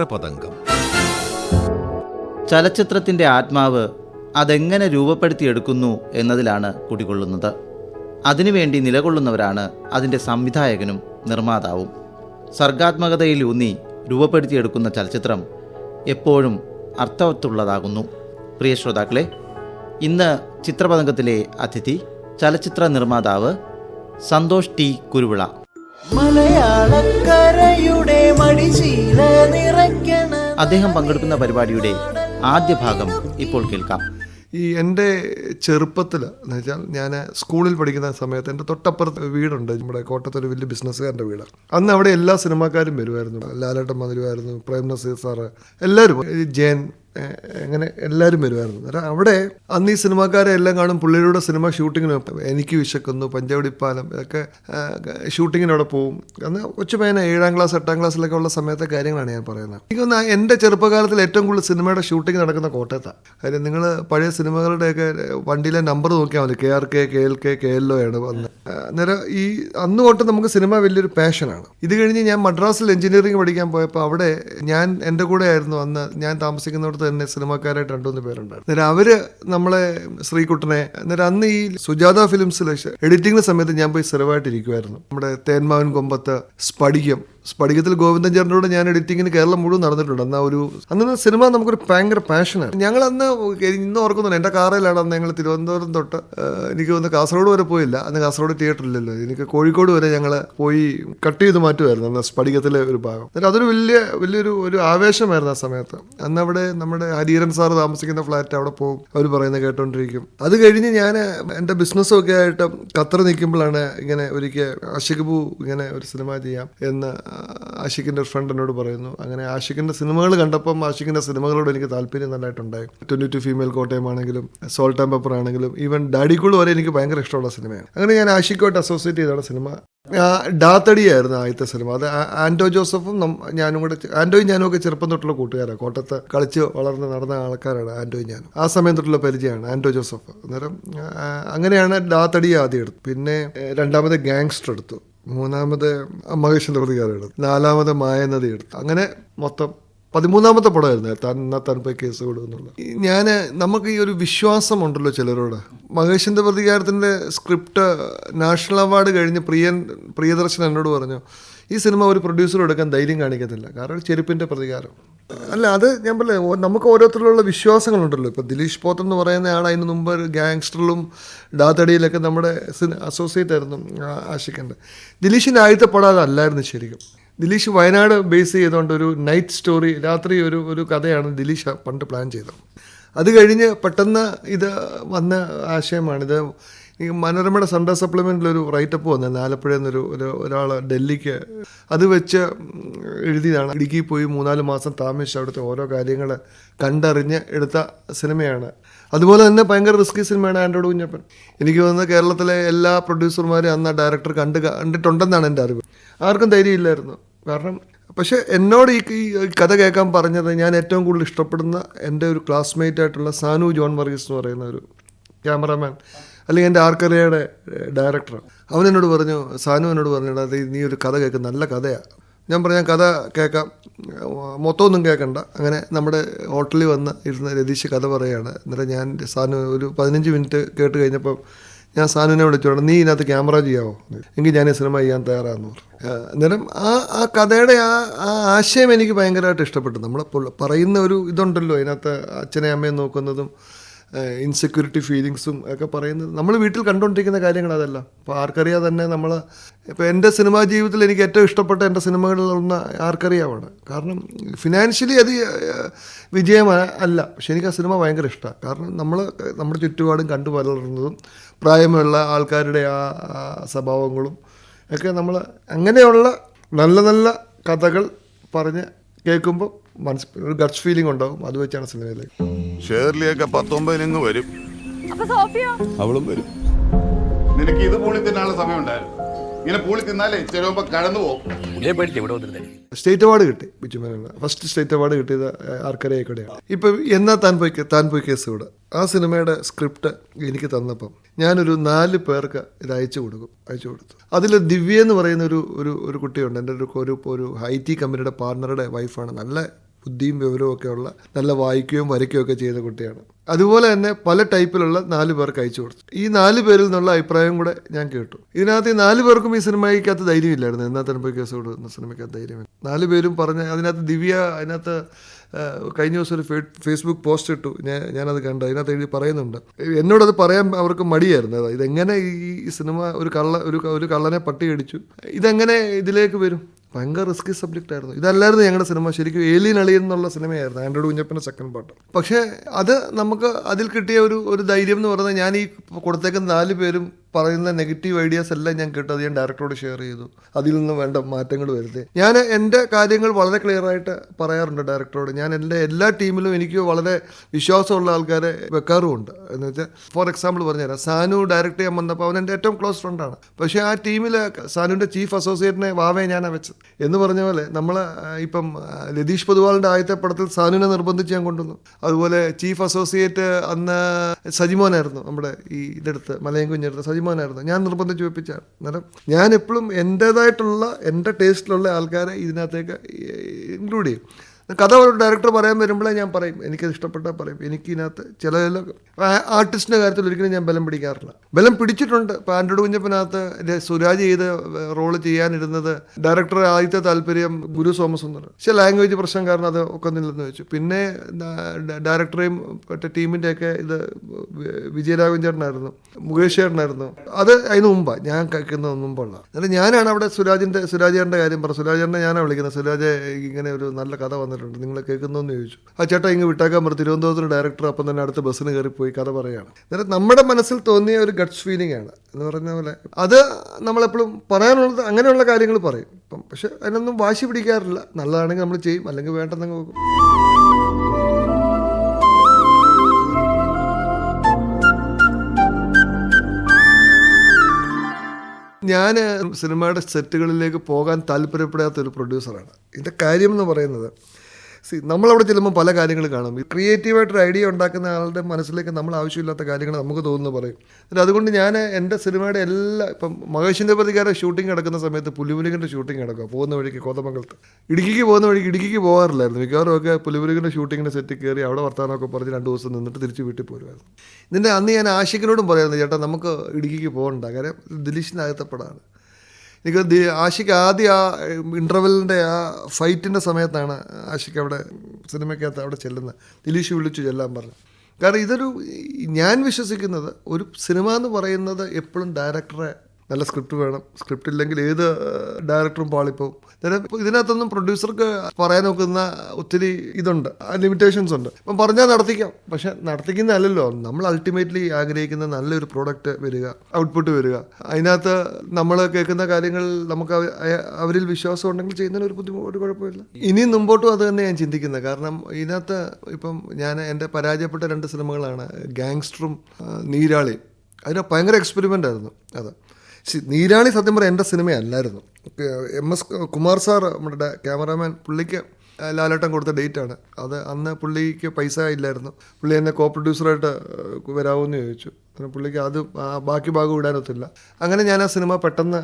ചിത്രപതംഗം ചലച്ചിത്രത്തിന്റെ ആത്മാവ് അതെങ്ങനെ രൂപപ്പെടുത്തിയെടുക്കുന്നു എന്നതിലാണ് കുടികൊള്ളുന്നത്. അതിനുവേണ്ടി നിലകൊള്ളുന്നവരാണ് അതിന്റെ സംവിധായകനും നിർമ്മാതാവും. സർഗാത്മകതയിലൂന്നി രൂപപ്പെടുത്തിയെടുക്കുന്ന ചലച്ചിത്രം എപ്പോഴും അർത്ഥവത്തുള്ളതാകുന്നു. പ്രിയ ശ്രോതാക്കളെ ഇന്ന് ചിത്രപതംഗത്തിലെ അതിഥി ചലച്ചിത്ര നിർമ്മാതാവ് സന്തോഷ് ടി കുരുവിള. മലയാളക്കരയുടെ മടിശീല നിറയ്ക്കണ അദ്ദേഹം പങ്കെടുക്കുന്ന പരിപാടിയുടെ ആദ്യ ഭാഗം ഇപ്പോൾ കേൾക്കാം. ഈ എന്റെ ചെറുപ്പത്തിൽ എന്ന് വെച്ചാൽ ഞാൻ സ്കൂളിൽ പഠിക്കുന്ന സമയത്ത് എന്റെ തൊട്ടപ്പുറത്ത് വീടുണ്ട്. നമ്മുടെ കോട്ടത്തൊരു വലിയ ബിസിനസ്സുകാരന്റെ വീട്. അന്ന് അവിടെ എല്ലാ സിനിമാക്കാരും വരുമായിരുന്നു. ലാലേട്ടൻ മതിലുമായിരുന്നു പ്രേം നസീർ സാറ് എല്ലാവരും. ജയൻ അങ്ങനെ എല്ലാവരും വരുമായിരുന്നു. കാരണം അവിടെ അന്ന് ഈ സിനിമാക്കാരെ എല്ലാം കാണും പുള്ളിയുടെ സിനിമ ഷൂട്ടിങ്ങിന് എനിക്ക് വിശക്കുന്നു പഞ്ചവടിപ്പാലം ഇതൊക്കെ ഷൂട്ടിങ്ങിന് അവിടെ പോകും അന്ന് കൊച്ചുപയ്യന ഏഴാം ക്ലാസ് എട്ടാം ക്ലാസ്സിലൊക്കെ ഉള്ള സമയത്തെ കാര്യങ്ങളാണ് ഞാൻ പറയുന്നത്. എനിക്കൊന്ന് എന്റെ ചെറുപ്പകാലത്തിൽ ഏറ്റവും കൂടുതൽ സിനിമയുടെ ഷൂട്ടിംഗ് നടക്കുന്ന കോട്ടയത്താണ് കാര്യം നിങ്ങൾ പഴയ സിനിമകളുടെയൊക്കെ വണ്ടിയിലെ നമ്പർ നോക്കിയാൽ മതി. K R K K L K K L O ആണ് വന്ന്. അന്നേരം ഈ അന്ന് തൊട്ട് നമുക്ക് സിനിമ വലിയൊരു പാഷനാണ്. ഇത് കഴിഞ്ഞ് ഞാൻ മദ്രാസിൽ എഞ്ചിനീയറിംഗ് പഠിക്കാൻ പോയപ്പോൾ അവിടെ ഞാൻ എന്റെ കൂടെ ആയിരുന്നു അന്ന് ഞാൻ താമസിക്കുന്നിടത്ത് തന്നെ സിനിമാക്കാരായിട്ട് രണ്ടുമൂന്ന് പേരുണ്ടായിരുന്നു. അന്നേരം അവർ നമ്മളെ ശ്രീകുട്ടനെ അന്നേരം അന്ന് ഈ സുജാത ഫിലിംസിൽ എഡിറ്റിംഗിന്റെ സമയത്ത് ഞാൻ പോയി സ്ഥിരമായിട്ടിരിക്കുമായിരുന്നു നമ്മുടെ തേന്മാവൻ കൊമ്പത്ത് സ്പടികം സ്പടികത്തിൽ ഗോവിന്ദൻ ചേട്ടനോട് ഞാൻ എഡിറ്റിങ്ങിന് കേരളം മുഴുവൻ നടന്നിട്ടുണ്ട്. അന്ന് ഒരു അന്ന് സിനിമ നമുക്കൊരു ഭയങ്കര പാഷനാണ്. ഞങ്ങൾ അന്ന് ഇന്ന് ഓർക്കുന്നില്ല എന്റെ കാറിലാണ് അന്ന് ഞങ്ങൾ തിരുവനന്തപുരം തൊട്ട് എനിക്ക് തോന്നുന്നു കാസർഗോഡ് വരെ പോയില്ല. അന്ന് കാസർഗോഡ് തിയേറ്ററില്ലല്ലോ എനിക്ക് കോഴിക്കോട് വരെ ഞങ്ങൾ പോയി കട്ട് ചെയ്ത് മാറ്റുമായിരുന്നു അന്ന് സ്പടികത്തിലെ ഒരു ഭാഗം. എന്നിട്ട് അതൊരു വലിയ വലിയൊരു ഒരു ആവേശമായിരുന്നു ആ സമയത്ത്. അന്ന് അവിടെ നമ്മുടെ ഹരീരൻ സാർ താമസിക്കുന്ന ഫ്ലാറ്റ് അവിടെ പോകും. അവർ പറയുന്നത് കേട്ടോണ്ടിരിക്കും. അത് കഴിഞ്ഞ് ഞാൻ എന്റെ ബിസിനസ്സൊക്കെ ആയിട്ട് ഖത്തർ നിൽക്കുമ്പോഴാണ് ഇങ്ങനെ ഒരിക്കൽ ആഷിഖ് ഇങ്ങനെ ഒരു സിനിമ ചെയ്യാം എന്ന് ആഷിഖിന്റെ ഒരു ഫ്രണ്ട് എന്നോട് പറയുന്നു. അങ്ങനെ ആഷിഖിന്റെ സിനിമകൾ കണ്ടപ്പം ആഷിഖിന്റെ സിനിമകളോട് എനിക്ക് താല്പര്യം നല്ലതായിട്ടുണ്ടായി ട്വന്റി ടു ഫീമെയിൽ കോട്ടയം ആണെങ്കിലും സോൾട്ട് ആൻഡ് പെപ്പർ ആണെങ്കിലും ഈവൻ ഡാഡിക്കുൾ വരെ എനിക്ക് ഭയങ്കര ഇഷ്ടമുള്ള സിനിമയാണ്. അങ്ങനെ ഞാൻ ആഷിഖുമായിട്ട് അസോസിയേറ്റ് ചെയ്താണ് സിനിമ. ഡാത്തടിയായിരുന്നു ആദ്യത്തെ സിനിമ. അത് ആന്റോ ജോസഫും ഞാനും കൂടെ ആന്റോയും ഞാനും ഒക്കെ ചെറുപ്പം തൊട്ടുള്ള കൂട്ടുകാരാണ് കോട്ടയത്ത് കളിച്ച് വളർന്ന് നടന്ന ആൾക്കാരാണ് ആന്റോയും ഞാനും. ആ സമയം തൊട്ടുള്ള പരിചയമാണ് ആന്റോ ജോസഫ്. അന്നേരം അങ്ങനെയാണ് ഡാത്തടി ആദ്യം എടുത്തു പിന്നെ രണ്ടാമത് ഗാങ്സ്റ്റർ എടുത്തു. മൂന്നാമത് മഹേഷിന്റെ പ്രതികാരം നാലാമത് മായനദി എടുത്തു. അങ്ങനെ മൊത്തം പതിമൂന്നാമത്തെ പടമായിരുന്നു. തന്ന എന്നാ താൻ പോയി കേസ് കൊടുക്കുന്നുള്ള ഞാൻ നമുക്ക് ഈ ഒരു വിശ്വാസമുണ്ടല്ലോ ചിലരോട്. മഹേഷിന്റെ പ്രതികാരത്തിന്റെ സ്ക്രിപ്റ്റ് നാഷണൽ അവാർഡ് കഴിഞ്ഞ് പ്രിയൻ പ്രിയദർശൻ എന്നോട് പറഞ്ഞു ഈ സിനിമ ഒരു പ്രൊഡ്യൂസർ എടുക്കാൻ ധൈര്യം കാണിക്കത്തില്ല. കാരണം ചെരുപ്പിന്റെ പ്രതികാരം. അല്ല അത് ഞാൻ ഓ- നമുക്ക് ഓരോരുത്തരിലുള്ള വിശ്വാസങ്ങളുണ്ടല്ലോ. ഇപ്പോൾ ദിലീഷ് പോത്തൻ എന്ന് പറയുന്ന ആൾ അതിന് മുമ്പ് ഒരു ഗാങ്സ്റ്ററിലും ഡാത്തടിയിലൊക്കെ നമ്മുടെ അസോസിയേറ്റ് ആയിരുന്നു ആ, ദിലീഷിന്റെ ആദ്യത്തെ പടം അതല്ലായിരുന്നു ശരിക്കും. ദിലീഷ് വയനാട് ബേസ് ചെയ്തുകൊണ്ട് ഒരു നൈറ്റ് സ്റ്റോറി രാത്രി ഒരു ഒരു കഥയാണ് ദിലീഷ് പണ്ട് പ്ലാൻ ചെയ്തത്. അത് കഴിഞ്ഞ് പെട്ടെന്ന് ഇത് വന്ന ആശയമാണിത്. ഈ മനോരമയുടെ സൺഡേ സപ്ലിമെന്റിൽ ഒരു റൈറ്റപ്പ് വന്നിരുന്നു ആലപ്പുഴയിൽ നിന്നൊരു ഒരു ഒരാൾ ഡൽഹിക്ക് അത് വെച്ച് എഴുതിയതാണ്. ഇടുക്കി പോയി മൂന്നാൽ മാസം താമസിച്ച് അവിടുത്തെ ഓരോ കാര്യങ്ങൾ കണ്ടറിഞ്ഞ് എടുത്ത സിനിമയാണ്. അതുപോലെ തന്നെ ഭയങ്കര റിസ്കി സിനിമയാണ് ആൻഡ്രോഡ് കുഞ്ഞപ്പൻ. എനിക്ക് തോന്നുന്നത് കേരളത്തിലെ എല്ലാ പ്രൊഡ്യൂസർമാരും അന്ന് ആ ഡയറക്ടർ കണ്ട് കണ്ടിട്ടുണ്ടെന്നാണ് എന്റെ അറിവ്. ആർക്കും ധൈര്യമില്ലായിരുന്നു കാരണം പക്ഷേ എന്നോട് ഈ കഥ കേൾക്കാൻ പറഞ്ഞത് ഞാൻ ഏറ്റവും കൂടുതൽ ഇഷ്ടപ്പെടുന്ന എന്റെ ഒരു ക്ലാസ്മേറ്റ് ആയിട്ടുള്ള സാനു ജോൺ വർഗീസ് എന്ന് പറയുന്ന ഒരു ക്യാമറാമാൻ അല്ലെങ്കിൽ എന്റെ ആർക്കറിയയുടെ ഡയറക്ടർ അവൻ എന്നോട് പറഞ്ഞു സാനു എന്നോട് പറഞ്ഞു അത് നീ ഒരു കഥ കേൾക്കും നല്ല കഥയാണ് ഞാൻ പറഞ്ഞു "ഞാൻ കഥ കേൾക്കാം. മൊത്തമൊന്നും കേൾക്കണ്ട. അങ്ങനെ നമ്മുടെ ഹോട്ടലിൽ വന്ന് ഇരുന്ന് രതീഷ് കഥ പറയുകയാണ് എന്നിട്ട് ഞാൻ സാനു ഒരു പതിനഞ്ച് മിനിറ്റ് കേട്ട് കഴിഞ്ഞപ്പോൾ ഞാൻ സാനുവിനെ വിളിച്ചോണ്ട് നീ ഇതിനകത്ത് ക്യാമറ ചെയ്യാവോ? എങ്കിൽ ഞാൻ ഈ സിനിമ ചെയ്യാൻ തയ്യാറാന്ന് പറഞ്ഞു. അന്നേരം ആ ആ കഥയുടെ ആ ആ ആശയം എനിക്ക് ഭയങ്കരമായിട്ട് ഇഷ്ടപ്പെട്ടു. നമ്മൾ പറയുന്ന ഒരു ഇതുണ്ടല്ലോ അതിനകത്ത് അച്ഛനെ അമ്മയെ നോക്കുന്നതും ഇൻസെക്യൂരിറ്റി ഫീലിങ്സും ഒക്കെ പറയുന്നത് നമ്മൾ വീട്ടിൽ കണ്ടുകൊണ്ടിരിക്കുന്ന കാര്യങ്ങൾ അതല്ല. അപ്പോൾ ആർക്കറിയാതെ തന്നെ നമ്മൾ ഇപ്പോൾ എന്റെ സിനിമാ ജീവിതത്തിൽ എനിക്ക് ഏറ്റവും ഇഷ്ടപ്പെട്ട എന്റെ സിനിമകളിലൊന്ന് ആർക്കറിയാവാണ്. കാരണം ഫിനാൻഷ്യലി അത് വിജയം അല്ല. പക്ഷെ എനിക്ക് ആ സിനിമ ഭയങ്കര ഇഷ്ടമാണ് കാരണം നമ്മൾ നമ്മുടെ ചുറ്റുപാടും കണ്ടു വളർന്നതും പ്രായമുള്ള ആൾക്കാരുടെ ആ സ്വഭാവങ്ങളും ഒക്കെ നമ്മൾ അങ്ങനെയുള്ള നല്ല നല്ല കഥകൾ പറഞ്ഞ് കേൾക്കുമ്പോൾ മനസ്സ് ഒരു ഗട്ട്സ് ഫീലിംഗ് ഉണ്ടാവും. അത് വെച്ചാണ് സിനിമയിലേക്ക്. ഷേർലിയൊക്കെ പത്തൊമ്പതിനിങ്ങ് വരും. അവളും വരും. നിനക്ക് ഇത് പൊളി തന്നെയുള്ള സമയം ഉണ്ടായിരുന്നു ഇങ്ങനെ പൂളി തിന്നാലേ ചിലപ്പോ കടന്നു പോകും. പുള്ളിയെ പേടിച്ച് ഇവിടെ വന്നിരുന്നേ? സ്റ്റേറ്റ് അവാർഡ് കിട്ടി ബിജുമേനോന് ഫസ്റ്റ് സ്റ്റേറ്റ് അവാർഡ് കിട്ടിയത് ആർക്കരെ കൂടെയാണ് ഇപ്പൊ എന്നാ താൻ പോയി താൻ പോയി കേസ് കൂടെ ആ സിനിമയുടെ സ്ക്രിപ്റ്റ് എനിക്ക് തന്നപ്പം ഞാനൊരു നാല് പേർക്ക് ഇത് അയച്ചു കൊടുക്കും അയച്ചു കൊടുത്തു. അതിൽ ദിവ്യ എന്ന് പറയുന്ന ഒരു ഒരു ഒരു കുട്ടിയുണ്ട്. എന്റെ ഒരു ഒരു ഒരു ഐ ടി കമ്പനിയുടെ പാർട്ണറുടെ വൈഫാണ് നല്ല ബുദ്ധിയും വിവരവും ഉള്ള നല്ല വായിക്കുകയും വരയ്ക്കുകയും ഒക്കെ ചെയ്ത കുട്ടിയാണ്. അതുപോലെ തന്നെ പല ടൈപ്പിലുള്ള നാല് പേർക്ക് അയച്ചു കൊടുത്തു. ഈ നാല് പേരിൽ നിന്നുള്ള അഭിപ്രായം കൂടെ ഞാൻ കേട്ടു. ഇതിനകത്ത് ഈ നാല് പേർക്കും ഈ സിനിമയ്ക്കകത്ത് ധൈര്യമില്ലായിരുന്നു. എന്നാ പോയി കേസ് കൊടുക്കുന്ന സിനിമയ്ക്കകത്ത് ധൈര്യം നാല് പേരും പറഞ്ഞ അതിനകത്ത് ദിവ്യ അതിനകത്ത് കഴിഞ്ഞ ദിവസം ഒരു ഫേസ്ബുക്ക് പോസ്റ്റ് ഇട്ടു. ഞാൻ ഞാനത് കണ്ടു. അതിനകത്ത് എഴുതി പറയുന്നുണ്ട്. എന്നോടത് പറയാൻ അവർക്ക് മടിയായിരുന്നു. അതാ ഇതെങ്ങനെ ഈ ഈ സിനിമ ഒരു കള്ള ഒരു ഒരു കള്ളനെ പട്ടി അടിച്ചു ഇതെങ്ങനെ ഇതിലേക്ക് വരും? ഭയങ്കര റിസ്കി സബ്ജക്റ്റ് ആയിരുന്നു. ഇതല്ലായിരുന്നു ഞങ്ങളുടെ സിനിമ ശരിക്കും ഏലിയൻ അളിയൻ എന്നുള്ള സിനിമയായിരുന്നു ആൻഡ്രോഡ് കുഞ്ഞപ്പന്റെ സെക്കൻഡ് പാട്ട് പക്ഷേ അത് നമുക്ക് അതിൽ കിട്ടിയ ഒരു ഒരു ധൈര്യം എന്ന് പറയുന്നത് ഞാൻ ഈ കൊടുത്തേക്കുന്ന നാല് പേരും പറയുന്ന നെഗറ്റീവ് ഐഡിയാസ് എല്ലാം ഞാൻ കേട്ടു അത് ഞാൻ ഡയറക്ടറോട് ഷെയർ ചെയ്തു. അതിൽ നിന്ന് വേണ്ട മാറ്റങ്ങൾ വരുത്തി. ഞാൻ എന്റെ കാര്യങ്ങൾ വളരെ ക്ലിയർ ആയിട്ട് പറയാറുണ്ട് ഡയറക്ടറോട് ഞാൻ എന്റെ എല്ലാ ടീമിലും എനിക്ക് വളരെ വിശ്വാസമുള്ള ആൾക്കാരെ വെക്കാറുമുണ്ട്. എന്ന് വെച്ചാൽ ഫോർ എക്സാമ്പിൾ പറഞ്ഞുതരാം. സാനു ഡയറക്റ്റ് ചെയ്യാൻ വന്നപ്പോൾ അവൻ എന്റെ ഏറ്റവും ക്ലോസ് ഫ്രണ്ടാണ് പക്ഷേ ആ ടീമിൽ സാനുവിന്റെ ചീഫ് അസോസിയേറ്റിനെ വാവേ ഞാൻ വെച്ചത്. എന്ന് പറഞ്ഞ പോലെ നമ്മൾ ഇപ്പം ലതീഷ് പൊതുവാളിന്റെ ആദ്യത്തെ പടത്തിൽ സാനുവിനെ നിർബന്ധിച്ച് ഞാൻ കൊണ്ടുവന്നു. അതുപോലെ ചീഫ് അസോസിയേറ്റ് അന്ന് സജിമോനായിരുന്നു നമ്മുടെ ഈ ഇതെടുത്ത് മലയം കുഞ്ഞെടുത്ത്. സജിമോനായിരുന്നു ഞാൻ നിർബന്ധിച്ച് വെപ്പിച്ചാണ്. അന്നേരം ഞാൻ എപ്പോഴും എന്റേതായിട്ടുള്ള എന്റെ ടേസ്റ്റിലുള്ള ആൾക്കാരെ ഇതിനകത്തേക്ക് ഇൻക്ലൂഡ് ചെയ്യും. കഥ ഒരു ഡയറക്ടർ പറയാൻ വരുമ്പോഴേ ഞാൻ പറയും എനിക്കത് ഇഷ്ടപ്പെട്ടാൽ പറയും. എനിക്ക് ഇതിനകത്ത് ചില ചില ആർട്ടിസ്റ്റിന്റെ കാര്യത്തിൽ ഒരിക്കലും ഞാൻ ബലം പിടിക്കാറില്ല. ബലം പിടിച്ചിട്ടുണ്ട്. ഇപ്പോൾ ആൻഡ്രോഡ് കുഞ്ഞപ്പനകത്ത് സുരാജ് ചെയ്ത് റോൾ ചെയ്യാനിരുന്നത് ഡയറക്ടർ ആദ്യത്തെ താല്പര്യം ഗുരു സോമസുന്ദർ. പക്ഷേ ലാംഗ്വേജ് പ്രശ്നം കാരണം അത് ഒക്കെ ഒക്കുന്നില്ലെന്ന് വെച്ചു. പിന്നെ ഡയറക്ടറേയും മറ്റേ ടീമിന്റെയൊക്കെ ഇത് വിജയരാഘവൻ ചേട്ടനായിരുന്നു. മുകേഷ് ചേട്ടനായിരുന്നു. അത് അതിന് മുമ്പാണ് ഞാൻ കഴിക്കുന്ന മുമ്പുള്ള എന്നിട്ട് ഞാനാണ് അവിടെ സുരാജിന്റെ സുരാജേന്റെ കാര്യം പറഞ്ഞത്. സുരാജേന്റെ ഞാനാണ് വിളിക്കുന്നത്. സുരാജ് ഇങ്ങനെ ഒരു നല്ല കഥ വന്നിട്ടുണ്ട്. നിങ്ങൾ കേൾക്കുന്നതെന്ന് ചോദിച്ചു. ആ ചേട്ടാ ഇങ്ങ് വിട്ടാക്കാൻ പറഞ്ഞു തിരുവനന്തപുരത്തിന് ഡയറക്ടർ അപ്പം തന്നെ അടുത്ത ബസ്സിന് കയറി പോയി കഥ പറയുകയാണ് നേരെ നമ്മുടെ മനസ്സിൽ തോന്നിയ ഒരു ഗട്ട്സ് ഫീലിംഗ് ആണ്. എന്ന് പറഞ്ഞ പോലെ അത് നമ്മളെപ്പോഴും പറയാനുള്ളത് അങ്ങനെയുള്ള കാര്യങ്ങൾ പറയും. ഇപ്പം പക്ഷെ അതിനൊന്നും വാശി പിടിക്കാറില്ല. നല്ലതാണെങ്കിൽ നമ്മൾ ചെയ്യും. അല്ലെങ്കിൽ വേണ്ടെന്നങ്ങ് നോക്കും ഞാൻ സിനിമയുടെ സെറ്റുകളിലേക്ക് പോകാൻ താല്പര്യപ്പെടാത്ത ഒരു പ്രൊഡ്യൂസറാണ് ഇതിന്റെ കാര്യം എന്ന് പറയുന്നത് സി നമ്മളവിടെ ചെല്ലുമ്പോൾ പല കാര്യങ്ങൾ കാണും. ക്രിയേറ്റീവായിട്ടൊരു ഐഡിയ ഉണ്ടാക്കുന്ന ആളുടെ മനസ്സിലേക്ക് നമ്മൾ ആവശ്യമില്ലാത്ത കാര്യങ്ങൾ നമുക്ക് തോന്നുന്നു പറയും. എന്നിട്ട് അതുകൊണ്ട് ഞാൻ എന്റെ സിനിമയുടെ എല്ലാ ഇപ്പം മഹേഷിന്റെ പ്രതികാരം ഷൂട്ടിംഗ് നടക്കുന്ന സമയത്ത് പുലിമുരുകന്റെ ഷൂട്ടിംഗ് നടക്കുക പോകുന്ന വഴിക്ക് കോതമംഗലത്ത്. ഇടുക്കിക്ക് പോകുന്ന വഴിക്ക് ഇടുക്കിക്ക് പോകാറില്ലായിരുന്നു. മിക്കവാറും ഒക്കെ പുലിമുരുകന്റെ ഷൂട്ടിങ്ങിന്റെ സെറ്റ് കയറി അവിടെ വർത്താനമൊക്കെ പറഞ്ഞ് രണ്ട് ദിവസം നിന്നിട്ട് തിരിച്ച് വീട്ടിൽ പോരുമായിരുന്നു. ഇതിന്റെ അന്ന് ഞാൻ ആശിക്കിനോടും പറയുന്നത് ചേട്ടാ നമുക്ക് ഇടുക്കിക്ക് പോകണ്ട. കാര്യം ദിലീഷിന്റെ പടമാണ് എനിക്ക് ആഷിക്ക് ആദ്യം ആ ഇന്റർവെല്ലിന്റെ ആ ഫൈറ്റിന്റെ സമയത്താണ് ആഷിക്ക് അവിടെ സിനിമയ്ക്കകത്ത് അവിടെ ചെല്ലുന്നത്. ദിലീഷ് വിളിച്ചു ചെല്ലാൻ പറഞ്ഞു. കാരണം ഇതൊരു ഞാൻ വിശ്വസിക്കുന്നത് ഒരു സിനിമ എന്ന് പറയുന്നത് എപ്പോഴും ഡയറക്ടറെ നല്ല സ്ക്രിപ്റ്റ് വേണം. സ്ക്രിപ്റ്റ് ഇല്ലെങ്കിൽ ഏത് ഡയറക്ടറും പാളിപ്പോവും. ഇതിനകത്തൊന്നും പ്രൊഡ്യൂസർക്ക് പറയാൻ നോക്കുന്ന ഒത്തിരി ഇതുണ്ട്. ലിമിറ്റേഷൻസ് ഉണ്ട്. അപ്പം പറഞ്ഞാൽ നടത്തിക്കാം. പക്ഷെ നടത്തിക്കുന്നതല്ലല്ലോ. നമ്മൾ അൾട്ടിമേറ്റ്ലി ആഗ്രഹിക്കുന്ന നല്ലൊരു പ്രോഡക്റ്റ് വരിക ഔട്ട്പുട്ട് വരിക. അതിനകത്ത് നമ്മൾ കേൾക്കുന്ന കാര്യങ്ങൾ നമുക്ക് അവരിൽ വിശ്വാസം ഉണ്ടെങ്കിൽ ചെയ്യുന്നതിന് ഒരു ബുദ്ധിമുട്ട് ഒരു കുഴപ്പമില്ല. ഇനിയും മുമ്പോട്ടും അത് തന്നെ ഞാൻ ചിന്തിക്കുന്നത് കാരണം ഇതിനകത്ത് ഇപ്പം ഞാൻ എന്റെ പരാജയപ്പെട്ട രണ്ട് സിനിമകളാണ് ഗാങ്സ്റ്ററും നീരാളിയും. അതിന് ഭയങ്കര എക്സ്പെരിമെന്റ് ആയിരുന്നു അത്. നീരാളി സത്യം പറയാം എന്റെ സിനിമയല്ലായിരുന്നു. എം എസ് കുമാർ സാർ നമ്മുടെ ക്യാമറാമാൻ പുള്ളിക്ക് ലാലേട്ടൻ കൊടുത്ത ഡേറ്റാണ്. അത് അന്ന് പുള്ളിക്ക് പൈസ ഇല്ലായിരുന്നു. പുള്ളി എന്നെ കോ പ്രൊഡ്യൂസറായിട്ട് വരാമോ എന്ന് ചോദിച്ചു. അങ്ങനെ പുള്ളിക്ക് അത് ബാക്കി ഭാഗം ഇടാനൊത്തില്ല. അങ്ങനെ ഞാൻ ആ സിനിമ പെട്ടെന്ന്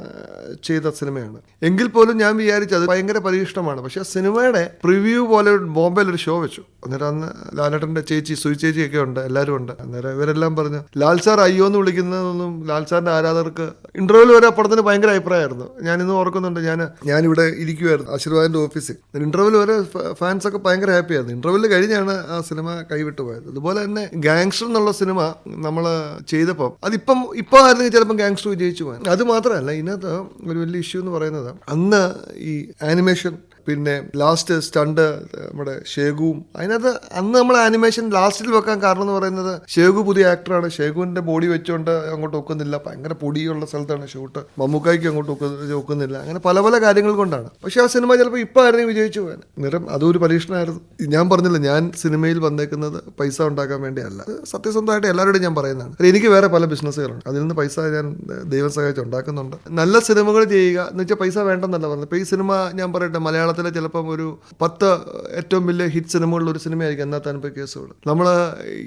ചെയ്ത സിനിമയാണ്. എങ്കിൽ പോലും ഞാൻ വിചാരിച്ചത് ഭയങ്കര പരീക്ഷണമാണ്. പക്ഷേ സിനിമയുടെ പ്രിവ്യൂ പോലെ ബോംബെയിൽ ഒരു ഷോ വെച്ചു. അന്നേരം അന്ന് ലാലേട്ടന്റെ ചേച്ചി സുയി ചേച്ചിയൊക്കെ ഉണ്ട് എല്ലാവരും ഉണ്ട്. അന്നേരം ഇവരെല്ലാം പറഞ്ഞു ലാൽ സാർ അയ്യോ എന്ന് വിളിക്കുന്നതൊന്നും ലാൽ സാറിന്റെ ആരാധകർക്ക് ഇന്റർവ്യൂവിൽ വരെ പടത്തിന് ഭയങ്കര അഭിപ്രായമായിരുന്നു. ഞാനിന്ന് ഓർക്കുന്നുണ്ട് ഞാൻ ഞാനിവിടെ ഇരിക്കുമായിരുന്നു ആശീർവാദിന്റെ ഓഫീസിൽ. ഇന്റർവ്യൂവിൽ വരെ ഫാൻസൊക്കെ ഭയങ്കര ഹാപ്പിയായിരുന്നു ആയിരുന്നു. ഇന്റർവ്യൂവിൽ കഴിഞ്ഞാണ് ആ സിനിമ കൈവിട്ടു പോയത്. അതുപോലെ തന്നെ ഗാങ്സ്റ്റർ എന്നുള്ള സിനിമ നമ്മൾ ചെയ്തപ്പോൾ അതിപ്പം ഇപ്പോൾ ആയിരുന്നെങ്കിൽ ചിലപ്പം ഗാങ്സ്റ്റർ വിജയിച്ചു പോകാൻ. അത് മാത്രമല്ല ഇതിനകത്ത് ഒരു വലിയ ഇഷ്യൂ എന്ന് പറയുന്നത് അന്ന് ഈ ആനിമേഷൻ പിന്നെ ലാസ്റ്റ് സ്റ്റണ്ട് നമ്മുടെ ഷേഗുവും. അതിനകത്ത് അന്ന് നമ്മൾ ആനിമേഷൻ ലാസ്റ്റിൽ വെക്കാൻ കാരണം എന്ന് പറയുന്നത് ഷേഗു പുതിയ ആക്ടറാണ് ഷേഗുവിന്റെ ബോഡി വെച്ചുകൊണ്ട് അങ്ങോട്ട് ഒക്കുന്നില്ല. ഭയങ്കര പൊടിയുള്ള സ്ഥലത്താണ് ഷൂട്ട്. മമ്മൂക്കായ്ക്ക് അങ്ങോട്ട് ഒക്ക- ഒക്കുന്നില്ല. അങ്ങനെ പല പല കാര്യങ്ങൾ കൊണ്ടാണ്. പക്ഷെ ആ സിനിമ ചിലപ്പോൾ ഇപ്പോൾ ആയിരുന്നു വിജയിച്ചു പോകാൻ നിറം അതൊരു പരീക്ഷണമായിരുന്നു. ഞാൻ പറഞ്ഞില്ല ഞാൻ സിനിമയിൽ വന്നേക്കുന്നത് പൈസ ഉണ്ടാക്കാൻ വേണ്ടിയല്ല. സത്യസന്ധമായിട്ട് എല്ലാവരോടും ഞാൻ പറയുന്നതാണ്. എനിക്ക് വേറെ പല ബിസിനസ്സുകളുണ്ട് അതിൽ നിന്ന് പൈസ ഞാൻ ദൈവം സഹായിച്ച് ഉണ്ടാക്കുന്നുണ്ട്. നല്ല സിനിമകൾ ചെയ്യുക എന്ന് വെച്ചാൽ പൈസ വേണ്ടെന്നല്ല പറഞ്ഞത്. ഇപ്പോൾ ഈ സിനിമ ഞാൻ പറയട്ടെ മലയാളത്തിലെ ചിലപ്പം ഒരു പത്ത് ഏറ്റവും വലിയ ഹിറ്റ് സിനിമകളിൽ ഒരു സിനിമയായിരിക്കും. എന്നാ താൻപ കേസുകൾ നമ്മൾ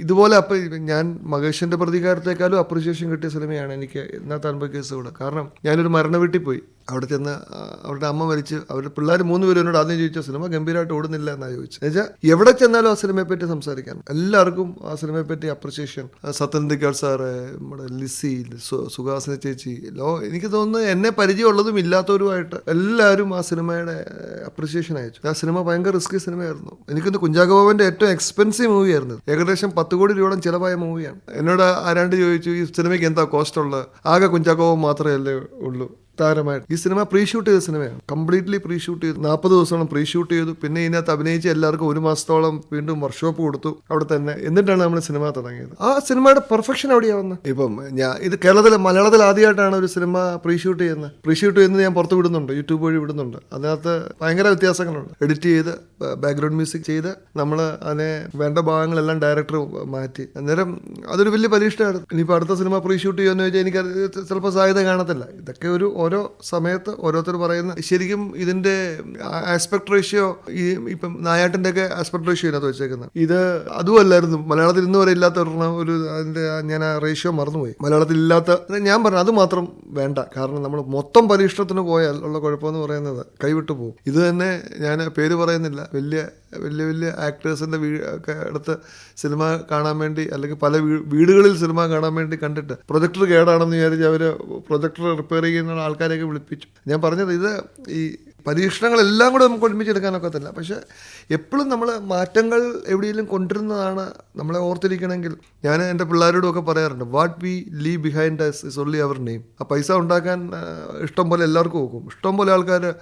ഇതുപോലെ അപ്പം ഞാൻ മഹേഷിന്റെ പ്രതികാരത്തെക്കാളും അപ്രിസിയേഷൻ കിട്ടിയ സിനിമയാണ് എനിക്ക് എന്നാ താൻപ കേസുകൾ കാരണം ഞാനൊരു മരണ വീട്ടിൽ പോയി. അവിടെ ചെന്ന് അവരുടെ അമ്മ മരിച്ച് അവരുടെ പിള്ളേർ മൂന്ന് പേരും എന്നോട് ആദ്യം ചോദിച്ച സിനിമ ഗംഭീരമായിട്ട് ഓടുന്നില്ല എന്നാണ് ചോദിച്ചത്. എന്നുവെച്ചാൽ എവിടെ ചെന്നാലും ആ സിനിമയെ പറ്റി സംസാരിക്കാൻ. എല്ലാവർക്കും ആ സിനിമയെ പറ്റി അപ്രിസിയേഷൻ സത്യന്തിക്കാൾ സാറ് നമ്മുടെ ലിസി സു- ചേച്ചി ലോ എനിക്ക് തോന്നുന്നു എന്നെ പരിചയമുള്ളതും ഇല്ലാത്തവരുമായിട്ട് എല്ലാവരും ആ സിനിമയുടെ അപ്രിസിയേഷൻ അയച്ചു. ആ സിനിമ ഭയങ്കര റിസ്കി സിനിമയായിരുന്നു. എനിക്കൊന്ന് കുഞ്ചാക്കോബന്റെ ഏറ്റവും എക്സ്പെൻസീവ് മൂവിയായിരുന്നു ഏകദേശം പത്ത് കോടി രൂപയോളം ചിലവായ മൂവിയാണ് എന്നോട് ആരാണ്ട് ചോദിച്ചു ഈ സിനിമയ്ക്ക് എന്താ കോസ്റ്റ് ഉള്ളത്? ആകെ കുഞ്ചാക്കോബൻ മാത്രമേ അല്ലേ ഉള്ളൂ. താരമായിട്ട് ഈ സിനിമ പ്രീ ഷൂട്ട് ചെയ്ത സിനിമയാണ്. കംപ്ലീറ്റ്ലി പ്രീ ഷൂട്ട് ചെയ്തു. നാൽപ്പത് ദിവസമാണ് പ്രീ ഷൂട്ട് ചെയ്തു. പിന്നെ ഇതിനകത്ത് അഭിനയിച്ച് എല്ലാവർക്കും ഒരു മാസത്തോളം വീണ്ടും വർക്ക്ഷോപ്പ് കൊടുത്തു അവിടെ തന്നെ. എന്നിട്ടാണ് നമ്മൾ സിനിമ തുടങ്ങിയത്. ആ സിനിമയുടെ പെർഫെക്ഷൻ അവിടെയാണ് വന്നത് ഇപ്പം ഞാൻ ഇത് കേരളത്തിൽ മലയാളത്തിൽ ആദ്യമായിട്ടാണ് ഒരു സിനിമ പ്രീ ഷൂട്ട് ചെയ്യുന്നത്. പ്രീ ഷൂട്ട് ചെയ്യുന്നത് ഞാൻ പുറത്ത് വിടുന്നുണ്ട്. യൂട്യൂബ് വഴി വിടുന്നുണ്ട്. അതിനകത്ത് ഭയങ്കര വ്യത്യാസങ്ങളുണ്ട്. എഡിറ്റ് ചെയ്ത് ബാക്ക്ഗ്രൗണ്ട് മ്യൂസിക് ചെയ്ത് നമ്മൾ അതിനെ വേണ്ട ഭാഗങ്ങളെല്ലാം ഡയറക്ടർ മാറ്റി. അന്നേരം അതൊരു വലിയ പരീക്ഷണമായിരുന്നു. ഇനിയിപ്പോൾ അടുത്ത സിനിമ പ്രീ ഷൂട്ട് ചെയ്യുമെന്ന് വെച്ചാൽ എനിക്ക് ചിലപ്പോൾ സാധ്യത കാണത്തില്ല. ഇതൊക്കെ ഒരു ഓരോ സമയത്ത് ഓരോരുത്തർ പറയുന്ന ശരിക്കും ഇതിന്റെ ആസ്പെക്ട് റേഷ്യോ ഈ ഇപ്പം നായാട്ടിന്റെ ഒക്കെ ആസ്പെക്ട് റേഷ്യോ ഇതിനകത്ത് വെച്ചേക്കുന്നത്. ഇത് അതുമല്ലായിരുന്നു. മലയാളത്തിൽ ഇന്ന് വരെ ഇല്ലാത്ത ഒരു അതിന്റെ ഞാൻ ആ റേഷ്യോ മറന്നുപോയി. മലയാളത്തിൽ ഇല്ലാത്ത ഞാൻ പറഞ്ഞു അത് മാത്രം വേണ്ട. കാരണം നമ്മൾ മൊത്തം പരീക്ഷണത്തിന് പോയാൽ ഉള്ള കുഴപ്പമെന്ന് പറയുന്നത് കൈവിട്ടു പോകും. ഇത് തന്നെ ഞാൻ പേര് പറയുന്നില്ല. വലിയ വലിയ വലിയ ആക്ടേഴ്സിന്റെ വീ അടുത്ത് സിനിമ കാണാൻ വേണ്ടി അല്ലെങ്കിൽ പല വീടുകളിൽ സിനിമ കാണാൻ വേണ്ടി കണ്ടിട്ട് പ്രൊജക്ടർ കേടാണെന്ന് വിചാരിച്ച് അവർ പ്രൊജക്ടർ റിപ്പയർ ചെയ്യുന്ന ആൾക്കാരെയൊക്കെ വിളിപ്പിച്ചു. ഞാൻ പറഞ്ഞത് ഇത് ഈ പരീക്ഷണങ്ങളെല്ലാം കൂടെ നമുക്ക് ഒരുമിച്ചെടുക്കാനൊക്കത്തില്ല പക്ഷേ എപ്പോഴും നമ്മൾ മാറ്റങ്ങൾ എവിടെയെങ്കിലും കൊണ്ടുവരുന്നതാണ് നമ്മളെ ഓർത്തിരിക്കണമെങ്കിൽ ഞാൻ എന്റെ പിള്ളേരോടൊക്കെ പറയാറുണ്ട് what we leave behind us is only our name ആ പൈസ ഉണ്ടാക്കാൻ ഇഷ്ടം പോലെ എല്ലാവർക്കും നോക്കും ഇഷ്ടം പോലെ ആൾക്കാർ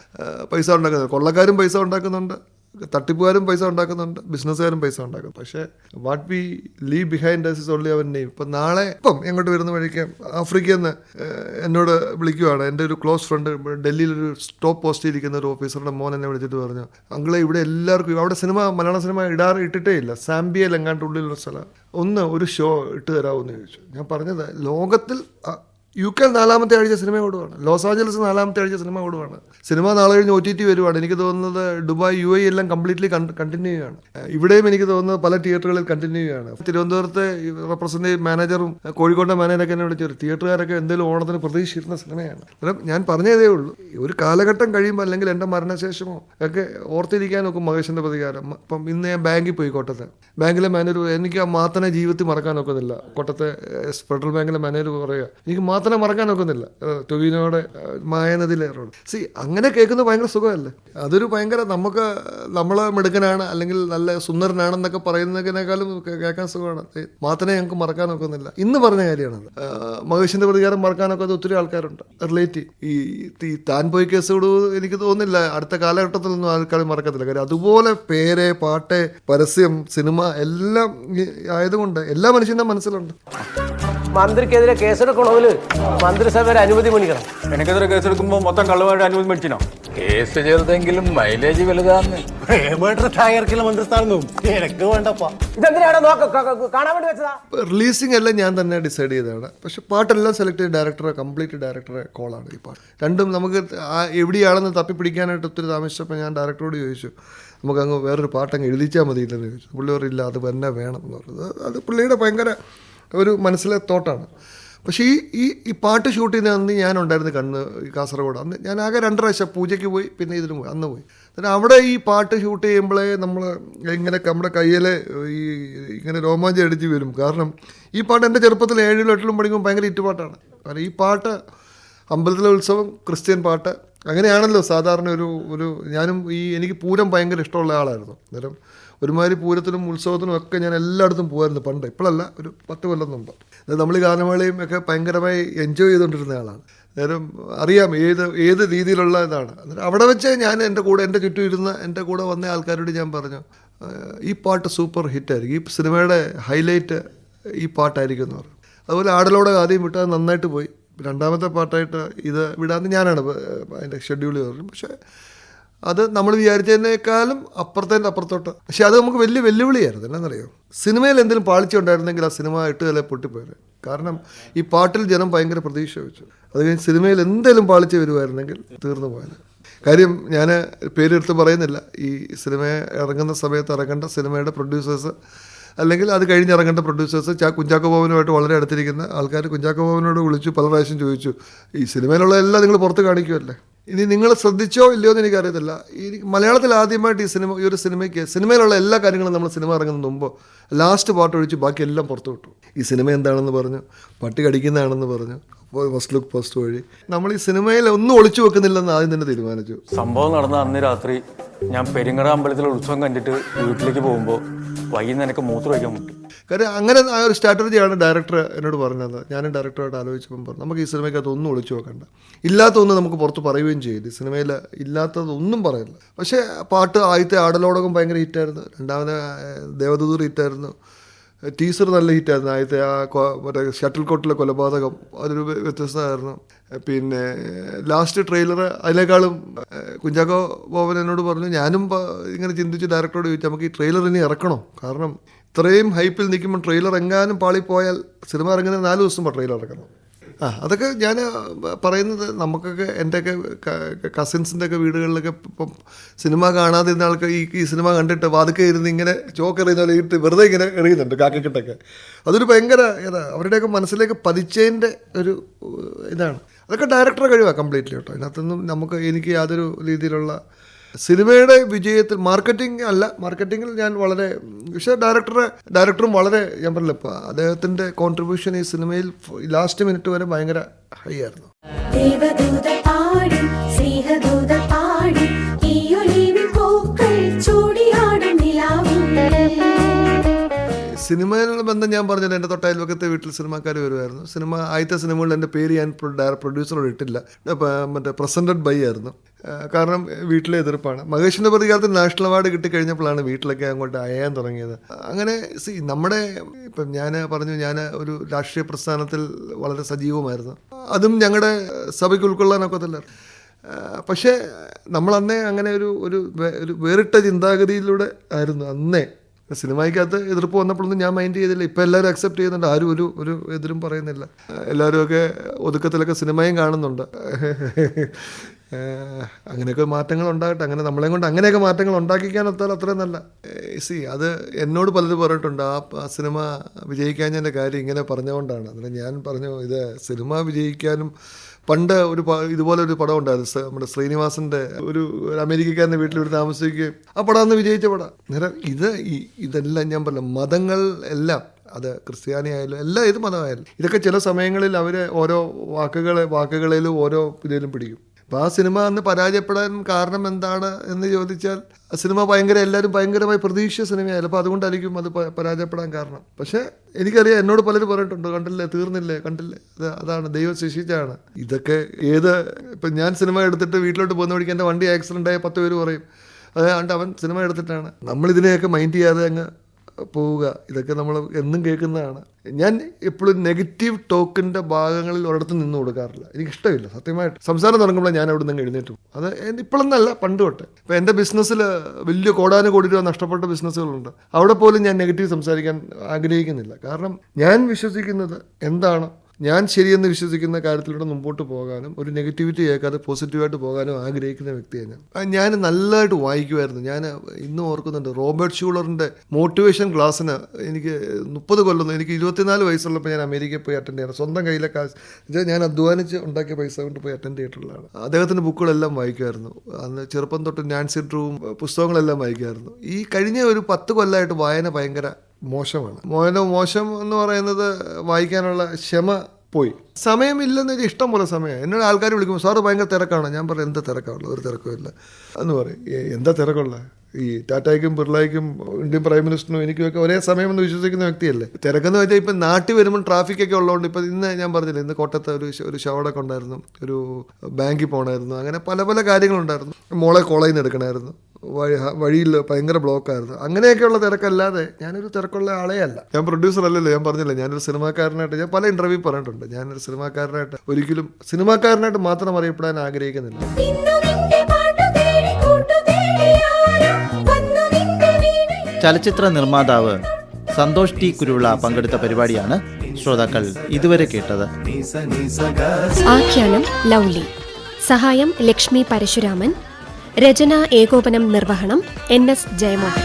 പൈസ ഉണ്ടാക്കുന്നുണ്ട്. കൊള്ളക്കാരും പൈസ ഉണ്ടാക്കുന്നുണ്ട്. തട്ടിപ്പുകാരും പൈസ ഉണ്ടാക്കുന്നുണ്ട് ബിസിനസ്സുകാരും പൈസ ഉണ്ടാക്കും പക്ഷേ what we leave behind is only our name ഇപ്പം നാളെ ഇപ്പം എങ്ങോട്ട് വരുന്ന വഴിക്ക് ആഫ്രിക്കയിൽ നിന്ന് എന്നോട് വിളിക്കുവാണ്. എന്റെ ഒരു ക്ലോസ് ഫ്രണ്ട് ഡൽഹിയിൽ ഒരു സ്റ്റോപ്പ് പോസ്റ്റ് ഇരിക്കുന്ന ഒരു ഓഫീസറുടെ മോൻ എന്നെ വിളിച്ചിട്ട് പറഞ്ഞു അങ്കിളെ ഇവിടെ എല്ലാവർക്കും അവിടെ സിനിമ മലയാള സിനിമ ഇടാറ് ഇട്ടിട്ടേ ഇല്ല. സാമ്പിയയിൽ എങ്ങാണ്ട് ഉള്ളിലുള്ള സ്ഥലം. ഒന്ന് ഒരു ഷോ ഇട്ട് തരാമെന്ന് ചോദിച്ചു. ഞാൻ പറഞ്ഞത് ലോകത്തിൽ യു കെ നാലാമത്തെ ആഴ്ച സിനിമ ഓടുവാണ് ലോസ് ആഞ്ചലസ് നാലാമത്തെ ആഴ്ച സിനിമ ഓടുവാണ് സിനിമ നാളെ കഴിഞ്ഞ് ഒ ടി ടി വരുവാണ്. എനിക്ക് തോന്നുന്നത് ദുബായ് യു എ എല്ലാം കംപ്ലീറ്റ്ലി കണ്ടിന്യൂ ഏഹ് ഇവിടെയും എനിക്ക് തോന്നുന്നത് പല തിയേറ്ററുകളിൽ കണ്ടിന്യൂ ചെയ്യുകയാണ് തിരുവനന്തപുരത്തെ റെപ്രസെന്റേറ്റീവ് മാനേജറും കോഴിക്കോട്ടെ മാനേജറൊക്കെ എന്നെ വിളിച്ചു തിയേറ്ററുകാരൊക്കെ എന്തെങ്കിലും ഓണത്തിന് പ്രതീക്ഷിച്ചിരുന്ന സിനിമയാണ്. അന്നേരം ഞാൻ പറഞ്ഞതേ ഉള്ളൂ. ഒരു കാലഘട്ടം കഴിയുമ്പോൾ അല്ലെങ്കിൽ എന്റെ മരണശേഷമോ ഒക്കെ ഓർത്തിരിക്കാൻ നോക്കും മഹേഷിന്റെ പ്രതികാരം. അപ്പം ഇന്ന് ഞാൻ ബാങ്കിൽ പോയി കോട്ടത്ത് ബാങ്കിലെ മാനേജർ എനിക്ക് ആ മാത്രമേ ജീവിതത്തിൽ മറക്കാൻ നോക്കുന്നില്ല കോട്ടത്തെ ഫെഡറൽ ബാങ്കിലെ മാനേജർ പറയുക എനിക്ക് മാത്തനെ മറക്കാൻ ഒക്കുന്നില്ല ടൊവിനോയുടെ മായനദിയിലേറുള്ളൂ സി അങ്ങനെ കേൾക്കുന്നത് ഭയങ്കര സുഖമല്ലേ? അതൊരു ഭയങ്കര നമുക്ക് നമ്മളെ മിടുക്കനാണ് അല്ലെങ്കിൽ നല്ല സുന്ദരനാണെന്നൊക്കെ പറയുന്നതിനേക്കാളും കേൾക്കാൻ സുഖമാണ്. മാത്രമേ ഞങ്ങൾക്ക് മറക്കാൻ ഒക്കുന്നില്ല ഇന്ന് പറഞ്ഞ കാര്യമാണ് മഹേഷിന്റെ പ്രതികാരം മറക്കാനൊക്കെ ഒത്തിരി ആൾക്കാരുണ്ട്. റിലേറ്റ് ഈ ഈ താൻ പോയി കേസോട് എനിക്ക് തോന്നുന്നില്ല. അടുത്ത കാലഘട്ടത്തിലൊന്നും ആൾക്കാർ മറക്കത്തില്ല. കാര്യം അതുപോലെ പേര് പാട്ട് പരസ്യം സിനിമ എല്ലാം ആയതുകൊണ്ട് എല്ലാ മനുഷ്യന്റെ മനസ്സിലുണ്ട്. മന്ത്രിക്കെതിരെ കേസെടുക്കണമെങ്കിൽ മന്ത്രിസഭയുടെ അനുമതി മേടിക്കണം. എനിക്കെതിരെ കേസെടുക്കുമ്പോൾ മൊത്തം കള്ളുമായിട്ട് അനുമതി മേടിക്കണം കേസ് ചെറുതെങ്കിലും മൈലേജ് വലുതാന്ന്. ടയർക്കുള്ള മന്ത്രിസ്ഥാനം എനിക്ക് വേണ്ടപ്പാ. ഇതെന്തിനാണ് കാണാൻ വേണ്ടി വെച്ചതാ? റിലീസിംഗ് എല്ലാം ഞാൻ തന്നെ ഡിസൈഡ് ചെയ്തതാണ്. പക്ഷെ പാട്ടെല്ലാം സെലക്ട് ചെയ്ത ഡയറക്ടറെ കംപ്ലീറ്റ് ഡയറക്ടറെ കോളാണ് ഈ പാട്ട്. രണ്ടും നമുക്ക് എവിടെയാണെന്ന് തപ്പിപ്പിടിക്കാനായിട്ട് ഒത്തിരി താമസിച്ചപ്പോൾ ഞാൻ ഡയറക്ടറോട് ചോദിച്ചു. നമുക്ക് അങ്ങ് വേറൊരു പാട്ടങ്ങ് എഴുതിച്ചാൽ മതി ഇല്ലെന്ന് ചോദിച്ചു. പുള്ളി പറയില്ല അത് തന്നെ വേണം എന്ന് പറഞ്ഞത് അത് പുള്ളിയുടെ ഭയങ്കര ഒരു മനസ്സിലെ തോട്ടാണ്. പക്ഷേ ഈ ഈ ഈ പാട്ട് ഷൂട്ട് ചെയ്യുന്ന അന്ന് ഞാൻ ഉണ്ടായിരുന്നു കണ്ണ് കാസർഗോഡ്. അന്ന് ഞാൻ ആകെ രണ്ട് പ്രാവശ്യം പൂജയ്ക്ക് പോയി പിന്നെ ഇതിന് പോയി അന്ന് പോയി. എന്നിട്ട് അവിടെ ഈ പാട്ട് ഷൂട്ട് ചെയ്യുമ്പോഴേ നമ്മൾ ഇങ്ങനെ നമ്മുടെ കയ്യിൽ ഈ ഇങ്ങനെ രോമാഞ്ചം അടിച്ച് വരും കാരണം ഈ പാട്ട് എന്റെ ചെറുപ്പത്തിൽ ഏഴിലും എട്ടിലും പഠിക്കുമ്പോൾ ഭയങ്കര ഹിറ്റ് പാട്ടാണ്. കാരണം ഈ പാട്ട് അമ്പലത്തിലെ ഉത്സവം ക്രിസ്ത്യൻ പാട്ട് അങ്ങനെയാണല്ലോ സാധാരണ ഒരു ഒരു ഞാനും ഈ എനിക്ക് പൂരം ഭയങ്കര ഇഷ്ടമുള്ള ആളായിരുന്നു. അന്നേരം ഒരുമാതിരി പൂരത്തിനും ഉത്സവത്തിനും ഒക്കെ ഞാൻ എല്ലായിടത്തും പോകുമായിരുന്നു പണ്ട്. ഇപ്പോഴല്ല ഒരു പത്ത് കൊല്ലം മുമ്പ്. നമ്മൾ ഗാനമേളയും ഒക്കെ ഭയങ്കരമായി എൻജോയ് ചെയ്തുകൊണ്ടിരുന്ന ആളാണ്. നേരം അറിയാം ഏത് ഏത് രീതിയിലുള്ള ഇതാണ്. അന്നേരം അവിടെ വെച്ച് ഞാൻ എന്റെ കൂടെ എന്റെ ചുറ്റും ഇരുന്ന എന്റെ കൂടെ വന്ന ആൾക്കാരോട് ഞാൻ പറഞ്ഞു ഈ പാട്ട് സൂപ്പർ ഹിറ്റായിരിക്കും ഈ സിനിമയുടെ ഹൈലൈറ്റ് ഈ പാട്ടായിരിക്കും എന്ന് പറഞ്ഞു. അതുപോലെ ആടലോടെ ആദ്യം വിട്ട് അത് നന്നായിട്ട് പോയി. രണ്ടാമത്തെ പാട്ടായിട്ട് ഇത് വിടാമെന്ന് ഞാനാണ് അതിന്റെ ഷെഡ്യൂൾ പറഞ്ഞു പക്ഷേ അത് നമ്മൾ വിചാരിച്ചതിനേക്കാളും അപ്പുറത്തേന്റെ അപ്പുറത്തോട്ട്. പക്ഷെ അത് നമുക്ക് വലിയ വെല്ലുവിളിയായിരുന്നു. എന്നറിയോ സിനിമയിൽ എന്തെങ്കിലും പാളിച്ചുണ്ടായിരുന്നെങ്കിൽ ആ സിനിമ എട്ട് തല പൊട്ടിപ്പോയത്. കാരണം ഈ പാട്ടിൽ ജനം ഭയങ്കര പ്രതീക്ഷ വെച്ചു. അത് കഴിഞ്ഞ് സിനിമയിൽ എന്തെങ്കിലും പാളിച്ച് വരുമായിരുന്നെങ്കിൽ തീർന്നു പോയത്. കാര്യം ഞാൻ പേരെടുത്ത് പറയുന്നില്ല. ഈ സിനിമ ഇറങ്ങുന്ന സമയത്ത് ഇറങ്ങേണ്ട സിനിമയുടെ പ്രൊഡ്യൂസേഴ്സ് അല്ലെങ്കിൽ അത് കഴിഞ്ഞിറങ്ങേണ്ട പ്രൊഡ്യൂസേഴ്സ് ചാ കുഞ്ചാക്കോ ഭവനുമായിട്ട് വളരെ അടുത്തിരിക്കുന്ന ആൾക്കാർ കുഞ്ചാക്കോ ഭവനോട് വിളിച്ചു പല പ്രാവശ്യം ചോദിച്ചു ഈ സിനിമയിലുള്ള എല്ലാം നിങ്ങൾ പുറത്ത് കാണിക്കുമല്ലേ ഇനി നിങ്ങൾ ശ്രദ്ധിച്ചോ ഇല്ലയോ എന്ന് എനിക്കറിയത്തില്ല. ഈ മലയാളത്തിൽ ആദ്യമായിട്ട് ഈ സിനിമ ഈ ഒരു സിനിമയ്ക്ക് സിനിമയിലുള്ള എല്ലാ കാര്യങ്ങളും നമ്മൾ സിനിമ ഇറങ്ങുന്നതിന് മുമ്പ് ലാസ്റ്റ് പാട്ട് ഒഴിച്ച് ബാക്കി എല്ലാം പുറത്തു വിട്ടു. ഈ സിനിമ എന്താണെന്ന് പറഞ്ഞു പട്ടി കടിക്കുന്നതാണെന്ന് പറഞ്ഞു ഫസ്റ്റ് ലുക്ക് ഫസ്റ്റ് വഴി. നമ്മൾ ഈ സിനിമയിൽ ഒന്നും ഒളിച്ചു വെക്കുന്നില്ലെന്ന് ആദ്യം തന്നെ തീരുമാനിച്ചു. സംഭവം നടന്ന അന്ന് രാത്രി ഞാൻ പെരിങ്ങട അമ്പലത്തിലെ ഉത്സവം കണ്ടിട്ട് വീട്ടിലേക്ക് പോകുമ്പോൾ വൈകുന്നേരം എനിക്ക് മൂത്രം ഒഴിക്കാൻ മുട്ടി. കാര്യം അങ്ങനെ ആ ഒരു സ്ട്രാറ്റജിയാണ് ഡയറക്ടർ എന്നോട് പറഞ്ഞത്. ഞാനും ഡയറക്ടറായിട്ട് ആലോചിച്ചപ്പം പറഞ്ഞു നമുക്ക് ഈ സിനിമയ്ക്കകത്ത് ഒന്നും ഒളിച്ചു വെക്കണ്ട ഇല്ലാത്തതൊന്നും നമുക്ക് പുറത്ത് പറയുകയും ചെയ്ത് സിനിമയിൽ ഇല്ലാത്തതൊന്നും പറയില്ല പക്ഷേ പാട്ട് ആദ്യത്തെ ആടലോടകം ഭയങ്കര ഹിറ്റായിരുന്നു രണ്ടാമത് ദേവദൂർ ഹിറ്റായിരുന്നു ടീസർ നല്ല ഹിറ്റായിരുന്നു ആദ്യത്തെ ആ മറ്റേ ഷട്ടിൽ കോട്ടിലെ കൊലപാതകം അതൊരു വ്യ- വ്യത്യസ്തമായിരുന്നു. പിന്നെ ലാസ്റ്റ് ട്രെയിലർ അതിനേക്കാളും കുഞ്ചാക്കോ ബോബൻ എന്നോട് പറഞ്ഞു ഞാനും ഇങ്ങനെ ചിന്തിച്ച് ഡയറക്ടറോട് ചോദിച്ചു നമുക്ക് ഈ ട്രെയിലർ ഇനി ഇറക്കണോ? കാരണം ഇത്രയും ഹൈപ്പിൽ നിൽക്കുമ്പോൾ ട്രെയിലർ എങ്ങാനും പാളിപ്പോയാൽ സിനിമ ഇറങ്ങുന്ന നാല് ദിവസം ട്രെയിലർ ഇറക്കണം ആ അതൊക്കെ ഞാൻ പറയുന്നത് നമുക്കൊക്കെ എന്റെയൊക്കെ കസിൻസിന്റെ ഒക്കെ വീടുകളിലൊക്കെ ഇപ്പം സിനിമ കാണാതെ ഇരുന്ന ആൾക്ക് ഈ ഈ സിനിമ കണ്ടിട്ട് വാതുക്കെ ഇരുന്ന് ഇങ്ങനെ ചോക്ക് എറിയുന്ന പോലെ ഇട്ട് വെറുതെ ഇങ്ങനെ എറിയുന്നുണ്ട് കാക്കക്കിട്ടൊക്കെ അതൊരു ഭയങ്കര ഏതാ അവരുടെയൊക്കെ മനസ്സിലേക്ക് പതിച്ചതിന്റെ ഒരു ഇതാണ്. അതൊക്കെ ഡയറക്ടറെ കഴിവാണ് കംപ്ലീറ്റ്ലി കേട്ടോ. അതിനകത്തൊന്നും നമുക്ക് എനിക്ക് യാതൊരു രീതിയിലുള്ള സിനിമയുടെ വിജയത്തിൽ മാർക്കറ്റിംഗ് അല്ല മാർക്കറ്റിംഗിൽ ഞാൻ വളരെ പക്ഷേ ഡയറക്ടറെ ഡയറക്ടറും വളരെ ഞാൻ പറഞ്ഞില്ല ഇപ്പോൾ അദ്ദേഹത്തിന്റെ കോൺട്രിബ്യൂഷൻ ഈ സിനിമയിൽ ലാസ്റ്റ് മിനിറ്റ് വരെ ഭയങ്കര ഹൈ ആയിരുന്നു. സിനിമയിലുള്ള ബന്ധം ഞാൻ പറഞ്ഞില്ല എന്റെ തൊട്ടയൽവക്കത്തെ വീട്ടിൽ സിനിമാക്കാർ വരുമായിരുന്നു. സിനിമ ആദ്യത്തെ സിനിമകളിൽ എന്റെ പേര് ഞാൻ പ്രൊഡ്യൂസറോട് ഇട്ടില്ല. മറ്റേ പ്രസന്റഡ് ബൈ ആയിരുന്നു. കാരണം വീട്ടിലെ എതിർപ്പാണ്. മഹേഷിന്റെ പ്രതികാരത്തിൽ നാഷണൽ അവാർഡ് കിട്ടിക്കഴിഞ്ഞപ്പോഴാണ് വീട്ടിലൊക്കെ അങ്ങോട്ട് അയയാൻ തുടങ്ങിയത്. അങ്ങനെ സി നമ്മുടെ ഇപ്പം ഞാൻ പറഞ്ഞു ഞാൻ ഒരു രാഷ്ട്രീയ പ്രസ്ഥാനത്തിൽ വളരെ സജീവമായിരുന്നു. അതും ഞങ്ങളുടെ സഭയ്ക്ക് ഉൾക്കൊള്ളാനൊക്കത്തില്ല പക്ഷേ നമ്മളന്നേ അങ്ങനെ ഒരു ഒരു ഒരു വേറിട്ട ചിന്താഗതിയിലൂടെ ആയിരുന്നു. അന്നേ സിനിമയ്ക്കകത്ത് എതിർപ്പ് വന്നപ്പോഴൊന്നും ഞാൻ മൈൻഡ് ചെയ്തില്ല. ഇപ്പം എല്ലാവരും അക്സെപ്റ്റ് ചെയ്യുന്നുണ്ട്. ആരും ഒരു ഒരു എതിരും പറയുന്നില്ല. എല്ലാവരും ഒക്കെ ഒതുക്കത്തിലൊക്കെ സിനിമയും കാണുന്നുണ്ട്. അങ്ങനെയൊക്കെ മാറ്റങ്ങൾ ഉണ്ടാകട്ടെ. അങ്ങനെ നമ്മളെ കൊണ്ട് അങ്ങനെയൊക്കെ മാറ്റങ്ങൾ ഉണ്ടാക്കിക്കാനെത്താൽ അത്രയും നല്ല. സി അത് എന്നോട് പലരും പറഞ്ഞിട്ടുണ്ട്. ആ സിനിമ വിജയിക്കാഞ്ഞതിന്റെ കാര്യം ഇങ്ങനെ പറഞ്ഞുകൊണ്ടാണ്. അതിന് ഞാൻ പറഞ്ഞു ഇത് സിനിമ വിജയിക്കാനും പണ്ട് ഒരു ഇതുപോലെ ഒരു പടം ഉണ്ടായിരുന്നു. നമ്മുടെ ശ്രീനിവാസന്റെ ഒരു ഒരു അമേരിക്കക്കാരന്റെ വീട്ടിൽ ഇവിടെ താമസിക്കുകയും ആ പടം അന്ന് വിജയിച്ച പടം. നേരം ഇത് ഇതെല്ലാം ഞാൻ പറഞ്ഞു മതങ്ങൾ എല്ലാം അത് ക്രിസ്ത്യാനി ആയാലും എല്ലാ ഏത് മതമായാലും ഇതൊക്കെ ചില സമയങ്ങളിൽ അവർ ഓരോ വാക്കുകളെ വാക്കുകളിലും ഓരോ ഇതിലും പിടിക്കും. അപ്പോൾ ആ സിനിമ അന്ന് പരാജയപ്പെടാൻ കാരണം എന്താണ് എന്ന് ചോദിച്ചാൽ ആ സിനിമ ഭയങ്കര എല്ലാവരും ഭയങ്കരമായി പ്രതീക്ഷിച്ച സിനിമയായാലും അപ്പോൾ അതുകൊണ്ടായിരിക്കും അത് പരാജയപ്പെടാൻ കാരണം. പക്ഷേ എനിക്കറിയാം എന്നോട് പലരും പറഞ്ഞിട്ടുണ്ട് കണ്ടില്ലേ തീർന്നില്ലേ കണ്ടില്ലേ അത് അതാണ് ദൈവം ശിക്ഷിച്ചാണ് ഇതൊക്കെ ഏത് ഇപ്പം ഞാൻ സിനിമ എടുത്തിട്ട് വീട്ടിലോട്ട് പോകുന്ന വഴിക്ക് എന്റെ വണ്ടി ആക്സിഡന്റ് ആയ പത്ത് പേര് പറയും അതുകൊണ്ട് അവൻ സിനിമ എടുത്തിട്ടാണ്. നമ്മളിതിനെയൊക്കെ മൈൻഡ് ചെയ്യാതെ അങ്ങ് പോവുക. ഇതൊക്കെ നമ്മൾ എന്നും കേൾക്കുന്നതാണ്. ഞാൻ എപ്പോഴും നെഗറ്റീവ് ടോക്കിന്റെ ഭാഗങ്ങളിൽ ഒരിടത്ത് നിന്ന് കൊടുക്കാറില്ല. എനിക്ക് ഇഷ്ടമില്ല സത്യമായിട്ട്. സംസാരം തുടങ്ങുമ്പോൾ ഞാൻ അവിടെ നിന്ന് എഴുന്നേറ്റ് അത് ഇപ്പോഴൊന്നല്ല പണ്ട് തൊട്ട്. ഇപ്പം എന്റെ ബിസിനസ്സിൽ വലിയ കോടാനുകോടി രൂപ നഷ്ടപ്പെട്ട ബിസിനസ്സുകളുണ്ട്. അവിടെ പോലും ഞാൻ നെഗറ്റീവ് സംസാരിക്കാൻ ആഗ്രഹിക്കുന്നില്ല. കാരണം ഞാൻ വിശ്വസിക്കുന്നത് എന്താണ്? ഞാൻ ശരിയെന്ന് വിശ്വസിക്കുന്ന കാര്യത്തിലൂടെ മുമ്പോട്ട് പോകാനും ഒരു നെഗറ്റിവിറ്റി കേൾക്കാതെ പോസിറ്റീവായിട്ട് പോകാനും ആഗ്രഹിക്കുന്ന വ്യക്തിയാണ് ഞാൻ. ഞാൻ നല്ലതായിട്ട് വായിക്കുമായിരുന്നു. ഞാൻ ഇന്നും ഓർക്കുന്നുണ്ട്. റോബർട്ട് ഷൂളറിന്റെ മോട്ടിവേഷൻ ക്ലാസ്സിന് എനിക്ക് മുപ്പത് കൊല്ലം എനിക്ക് ഇരുപത്തിനാല് വയസ്സുള്ളപ്പോൾ ഞാൻ അമേരിക്കയിൽ പോയി അറ്റൻഡ് ചെയ്യണം സ്വന്തം കയ്യിലെ കാശ് ഞാൻ അധ്വാനിച്ച് ഉണ്ടാക്കിയ പൈസ കൊണ്ട് പോയി അറ്റൻഡ് ചെയ്തിട്ടുള്ളതാണ്. അദ്ദേഹത്തിന്റെ ബുക്കുകളെല്ലാം വായിക്കുമായിരുന്നു. അന്ന് ചെറുപ്പം തൊട്ട് നാൻസി ഡ്രൂവും പുസ്തകങ്ങളെല്ലാം വായിക്കുമായിരുന്നു. ഈ കഴിഞ്ഞ ഒരു പത്ത് കൊല്ലമായിട്ട് വായന ഭയങ്കര മോശമാണ്. മോനോ മോശം എന്ന് പറയുന്നത് വായിക്കാനുള്ള ക്ഷമ പോയി. സമയമില്ലെന്ന് വെച്ചാൽ ഇഷ്ടം പോലെ സമയം എന്നോട് ആൾക്കാർ വിളിക്കുമ്പോൾ സാറ് ഭയങ്കര തിരക്കാണ്. ഞാൻ പറയും എന്താ തിരക്കാണുള്ളത്? ഒരു തിരക്കുമില്ല എന്ന് പറയും "ഏ, എന്താ തിരക്കുള്ള? ഈ ടാറ്റയ്ക്കും ബിർളയ്ക്കും ഇന്ത്യൻ പ്രൈം മിനിസ്റ്ററിനും എനിക്കുമൊക്കെ ഒരേ സമയമെന്ന് വിശ്വസിക്കുന്ന വ്യക്തിയല്ലേ? തിരക്കെന്ന് വെച്ചാൽ ഇപ്പം നാട്ടിൽ വരുമ്പോൾ ട്രാഫിക് ഒക്കെ ഉള്ളതുകൊണ്ട് ഇപ്പം ഇന്ന് ഞാൻ പറഞ്ഞില്ല ഇന്ന് കോട്ടയത്ത് ഒരു ഒരു ഷവടൊക്കെ ഉണ്ടായിരുന്നു ഒരു ബാങ്കിൽ പോകണമായിരുന്നു അങ്ങനെ പല പല കാര്യങ്ങളുണ്ടായിരുന്നു. മോളെ കോളേജിൽ നിന്ന് എടുക്കണമായിരുന്നു വഴിയിൽ ഭയങ്കര ബ്ലോക്കായിരുന്നു. അങ്ങനെയൊക്കെയുള്ള തിരക്കല്ലാതെ ഞാനൊരു തിരക്കുള്ള ആളേ അല്ല ഞാൻ പ്രൊഡ്യൂസർ അല്ലല്ലോ ഞാൻ പറഞ്ഞില്ല ഞാനൊരു സിനിമാക്കാരനായിട്ട് ഞാൻ പല ഇന്റർവ്യൂ പറഞ്ഞിട്ടുണ്ട്. ഞാനൊരു സിനിമാക്കാരനായിട്ട് ഒരിക്കലും സിനിമാക്കാരനായിട്ട് മാത്രം അറിയപ്പെടാൻ ആഗ്രഹിക്കുന്നില്ല. ചലച്ചിത്ര നിർമ്മാതാവ് സന്തോഷ് ടി കുരുവിള പങ്കെടുത്ത പരിപാടിയാണ് ശ്രോതാക്കൾ ഇതുവരെ കേട്ടത്. ആഖ്യാനം ലൗലി. സഹായം ലക്ഷ്മി പരശുരാമൻ. രചന ഏകോപനം നിർവഹണം എൻ എസ് ജയമോഹൻ.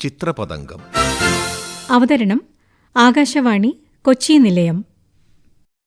ചിത്രപതംഗം. അവതരണം ആകാശവാണി കൊച്ചി നിലയം.